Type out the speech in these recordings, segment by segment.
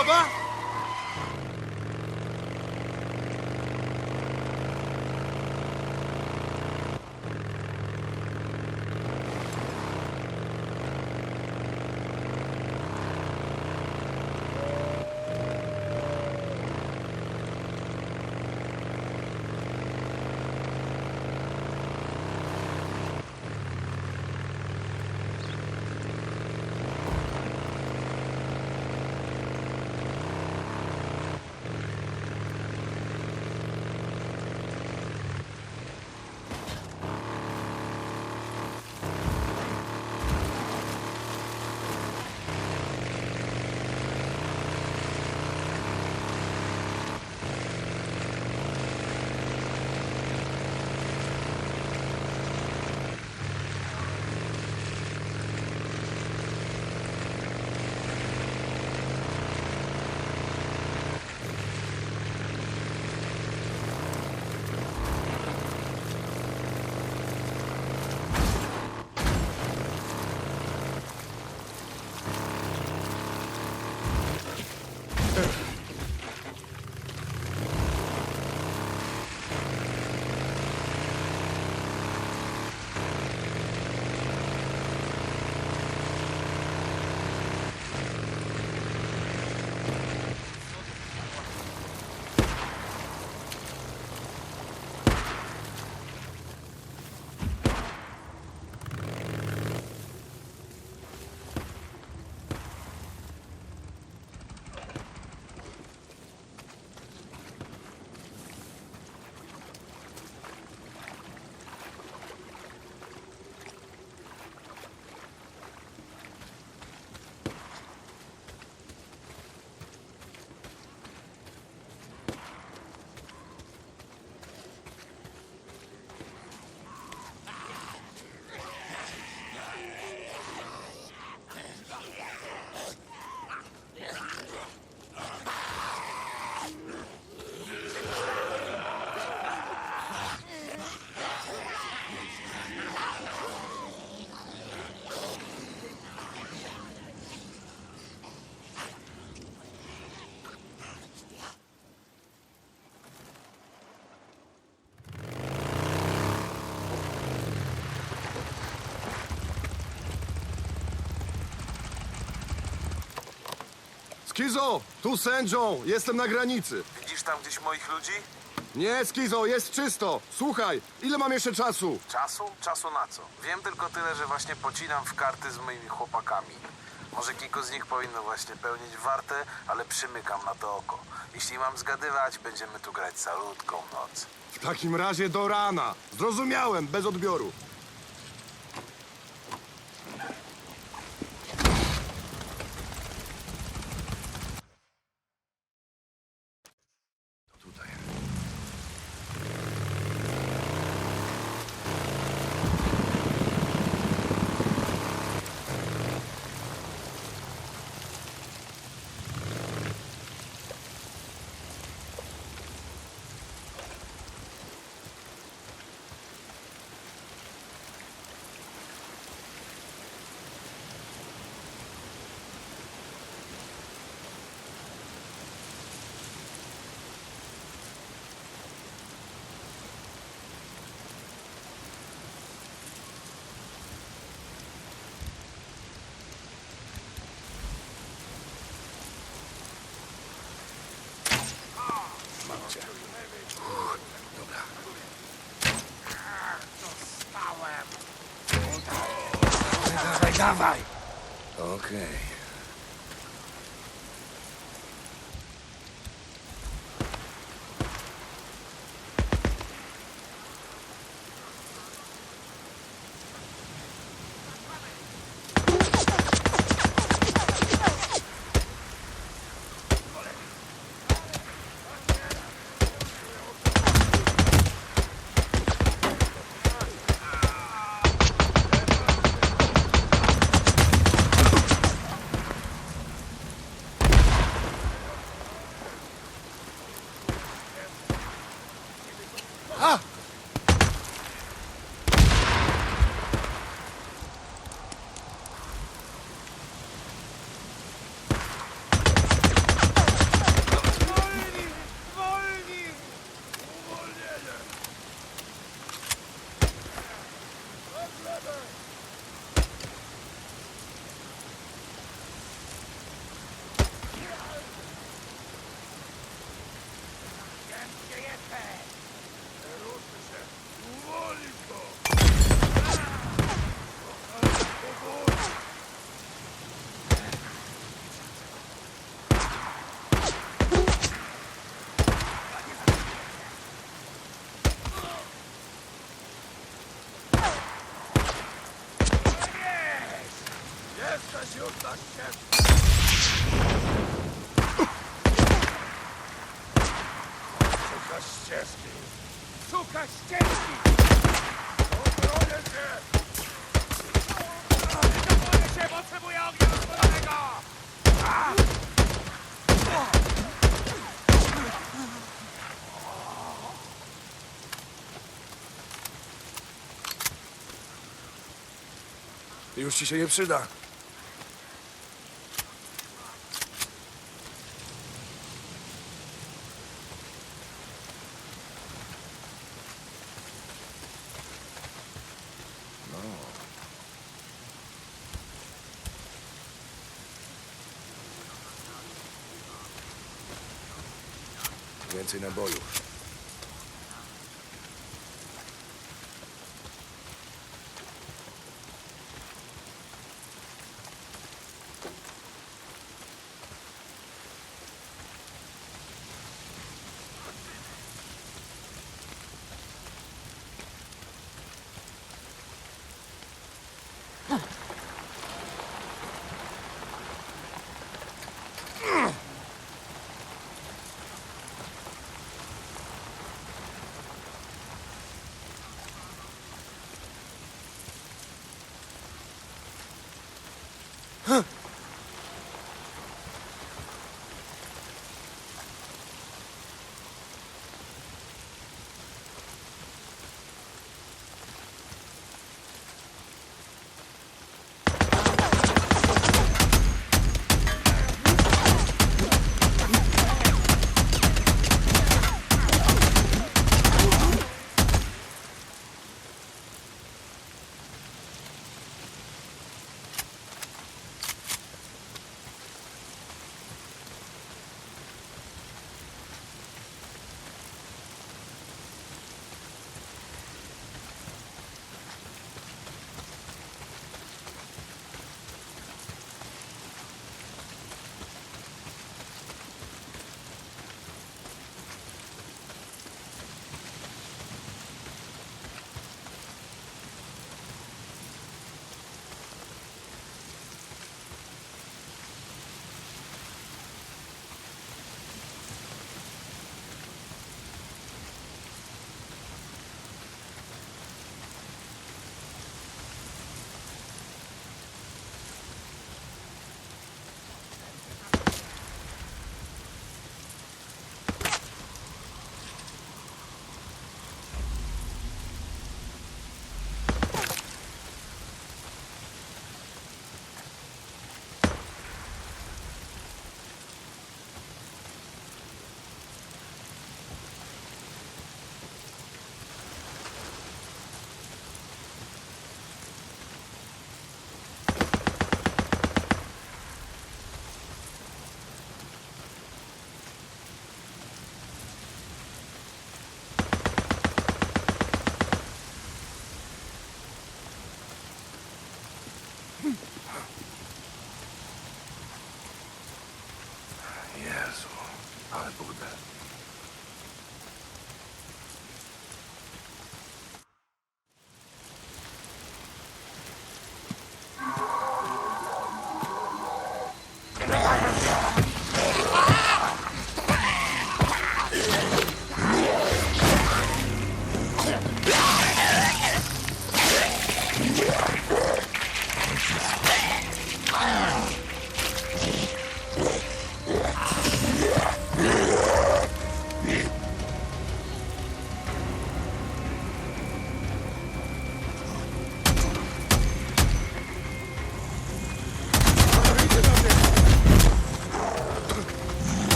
الله Skizo, tu sędzią, jestem na granicy. Widzisz tam gdzieś moich ludzi? Nie, Skizo, jest czysto. Słuchaj, ile mam jeszcze czasu? Czasu? Czasu na co? Wiem tylko tyle, że właśnie pocinam w karty z moimi chłopakami. Może kilku z nich powinno właśnie pełnić wartę, ale przymykam na to oko. Jeśli mam zgadywać, będziemy tu grać salutką noc. W takim razie do rana. Zrozumiałem, bez odbioru. Vai. Ok. Już ci się nie przyda. No. Więcej nabojów. Jezu,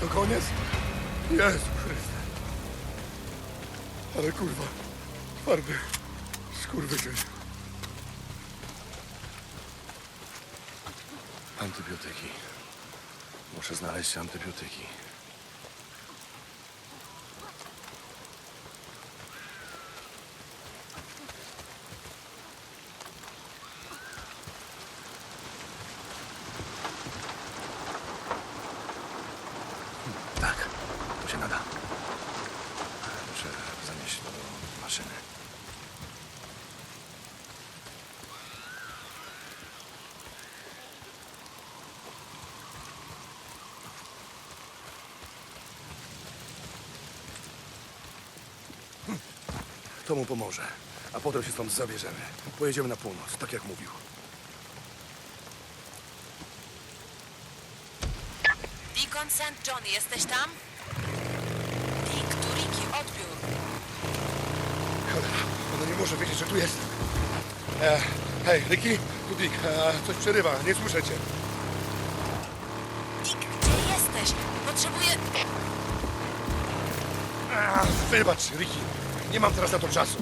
To koniec? Jezu Chryste. Ale kurwa, farby. Skurwysyn. Antybiotyki. Muszę znaleźć antybiotyki. Tak, to się nada. Muszę zanieść do maszyny. Hm, To mu pomoże. A potem się stąd zabierzemy. Pojedziemy na północ, tak jak mówił. Deacon St. John, jesteś tam? Dick, tu Ricky, odbiór. Cholera, ona nie może wiedzieć, że tu jestem. E, hej, Ricky, tu Dick. E, coś przerywa, nie słyszę cię. Dick, gdzie jesteś? Potrzebuję... A, wybacz, Ricky. Nie mam teraz na to czasu.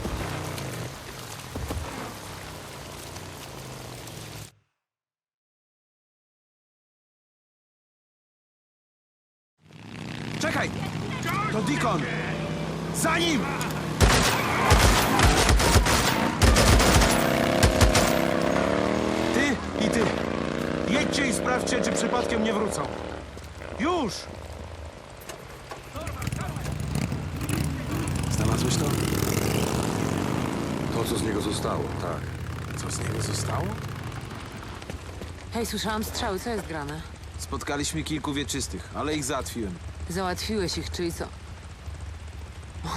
Czekaj! To Deacon! Za nim! Ty i ty! Jedźcie i sprawdźcie, czy przypadkiem nie wrócą. Już! Znalazłeś to? To, co z niego zostało, tak. Co z niego zostało? Hej, słyszałam strzały, co jest grane? Spotkaliśmy kilku wieczystych, ale ich załatwiłem. Załatwiłeś ich, czyli co?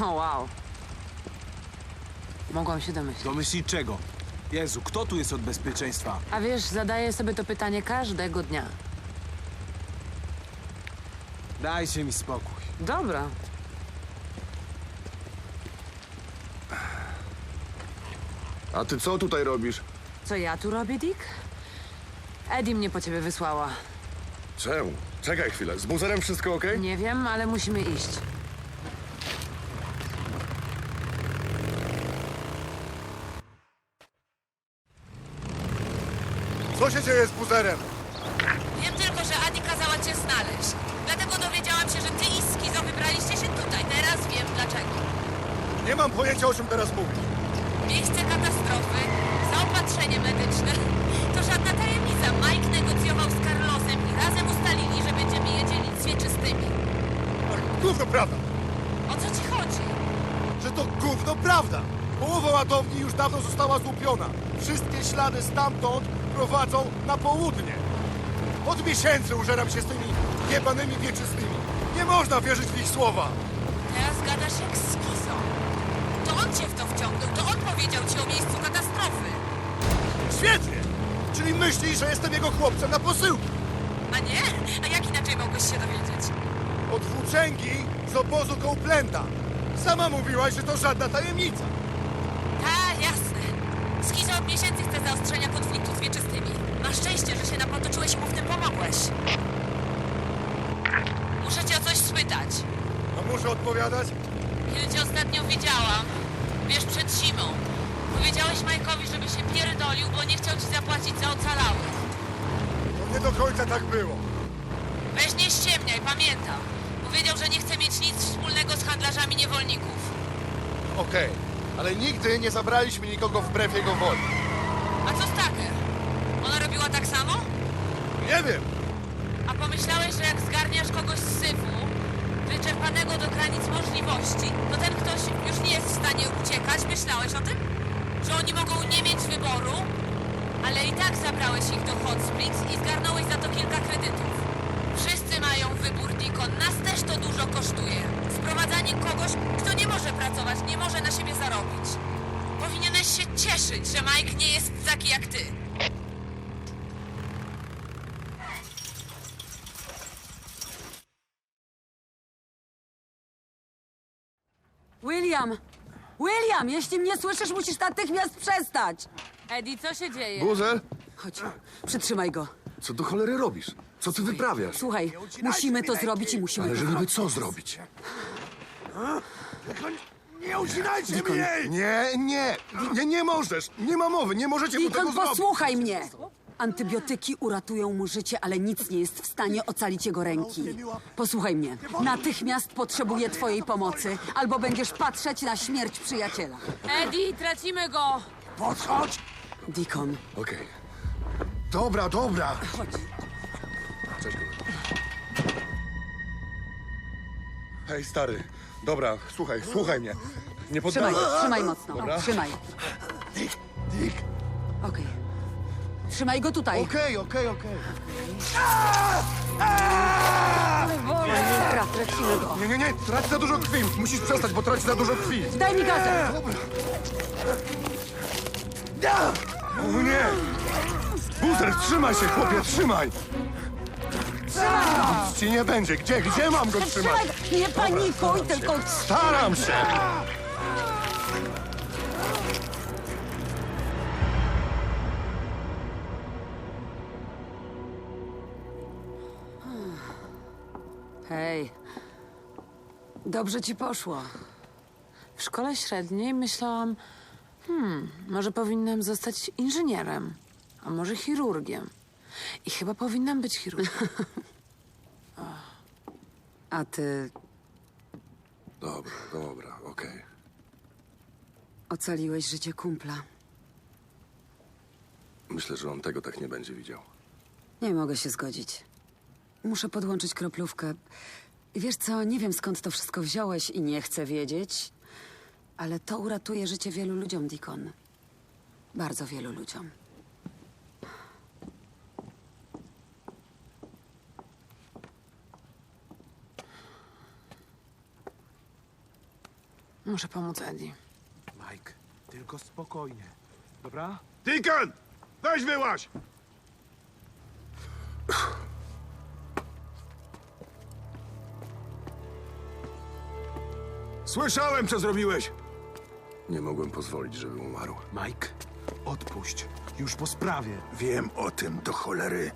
O, wow. Mogłam się domyślić. Domyślić czego? Jezu, kto tu jest od bezpieczeństwa? A wiesz, zadaję sobie to pytanie każdego dnia. Dajcie mi spokój. Dobra. A ty co tutaj robisz? Co ja tu robię, Dick? Eddie mnie po ciebie wysłała. Czemu? Czekaj chwilę, z buzerem wszystko okej? Nie wiem, ale musimy iść. Co się dzieje z buzerem? Wiem tylko, że Adi kazała cię znaleźć. Dlatego dowiedziałam się, że ty i Skizo wybraliście się tutaj. Teraz wiem dlaczego. Nie mam pojęcia, o czym teraz mówisz. Miejsce katastrofy, zaopatrzenie medyczne. To żadna tajemnica. Mike negocjował z Carlosem i razem ustalili, że będziemy jedzieli z wieczystymi. Gówno prawda, O co ci chodzi? że to gówno prawda. Połowa ładowni już dawno została złupiona. Wszystkie ślady stamtąd prowadzą na południe. Od miesięcy użeram się z tymi jebanymi wieczystymi. Nie można wierzyć w ich słowa. Teraz gadasz jak Skizo. To on cię w to wciągnął. To on powiedział ci o miejscu katastrofy. Świetnie! Czyli myśli, że jestem jego chłopcem na posyłki. A nie? A jak inaczej mogłeś się dowiedzieć? Od włóczęgi z obozu Copeplanda. Sama mówiłaś, że to żadna tajemnica. Tak było. Weź nie ściemniaj, pamiętam. Powiedział, że nie chce mieć nic wspólnego z handlarzami niewolników. Okej, ale nigdy nie zabraliśmy nikogo wbrew jego woli. A co z Tucker? Ona robiła tak samo? Nie wiem. A pomyślałeś, że jak zgarniasz kogoś z syfu, wyczerpanego do granic możliwości, to ten ktoś już nie jest w stanie uciekać? Myślałeś o tym? Że oni mogą nie mieć wyboru, ale i tak zabrałeś ich do Hot Springs i zgarnąłeś za to kilka kredytów. Wszyscy mają wybór, Deacon. Nas też to dużo kosztuje. Wprowadzanie kogoś, kto nie może pracować, nie może na siebie zarobić. Powinieneś się cieszyć, że Mike nie jest taki jak ty. William! William, jeśli mnie słyszysz, musisz natychmiast przestać! Eddie, co się dzieje? Buzer? Chodź, przytrzymaj go. Co do cholery robisz? Co ty wyprawiasz? Słuchaj, musimy to zrobić i musimy Ale to że niby zrobić. co zrobić? Nie ucinajcie mnie! Nie, nie, nie, nie możesz. Nie ma mowy, nie możecie mu tego Deacon, zrobić. posłuchaj mnie! Antybiotyki uratują mu życie, ale nic nie jest w stanie ocalić jego ręki. Posłuchaj mnie. Natychmiast potrzebuję twojej pomocy, albo będziesz patrzeć na śmierć przyjaciela. Eddie, tracimy go! Podchodź! Deacon, Okej. Dobra, dobra. chodź. Cześć. Hej, stary. Dobra, słuchaj, słuchaj mnie. Nie Trzymaj, poddawaj. trzymaj mocno. Dobra. Trzymaj. Dick, Dick. Okej. Trzymaj go tutaj. Okej, okej, okej. Dobra, tracimy go. Nie, nie, nie, traci za dużo krwi. Musisz przestać, bo traci za dużo krwi. Daj mi gazę! O nie! Buzer, trzymaj się, chłopie, trzymaj! Nic ci nie będzie. Gdzie, gdzie mam go trzymać? Trzymaj! Nie panikuj, tylko Staram się! Hej, dobrze ci poszło. W szkole średniej myślałam, hmm, może powinnam zostać inżynierem, a może chirurgiem. I chyba powinnam być chirurgiem. A ty Dobra, dobra, okej. ocaliłeś życie kumpla. Myślę, że on tego tak nie będzie widział. Nie mogę się zgodzić. Muszę podłączyć kroplówkę. Wiesz co, nie wiem skąd to wszystko wziąłeś i nie chcę wiedzieć, ale to uratuje życie wielu ludziom, Deacon. Bardzo wielu ludziom. Muszę pomóc Eddie. Mike, tylko spokojnie. Dobra? Deacon! Weź wyłaź! Słyszałem, co zrobiłeś! Nie mogłem pozwolić, żeby umarł. Mike, odpuść. Już po sprawie. Wiem o tym do cholery.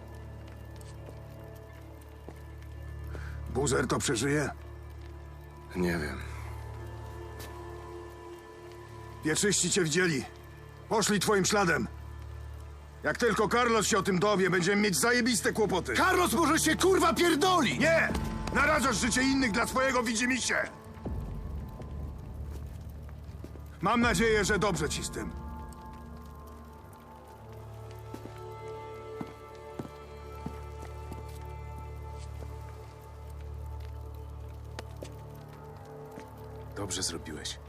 Buzer to przeżyje? Nie wiem. Pieczyści cię wdzieli. Poszli twoim śladem. Jak tylko Carlos się o tym dowie, będziemy mieć zajebiste kłopoty. Carlos może się kurwa pierdoli! Nie! Narażasz życie innych dla swojego widzimisię! Mam nadzieję, że dobrze ci z tym. Dobrze zrobiłeś.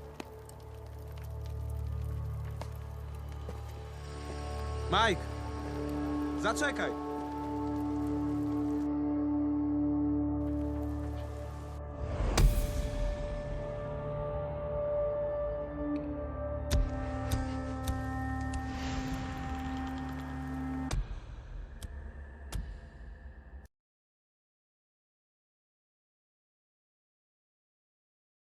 Mike! Zaczekaj!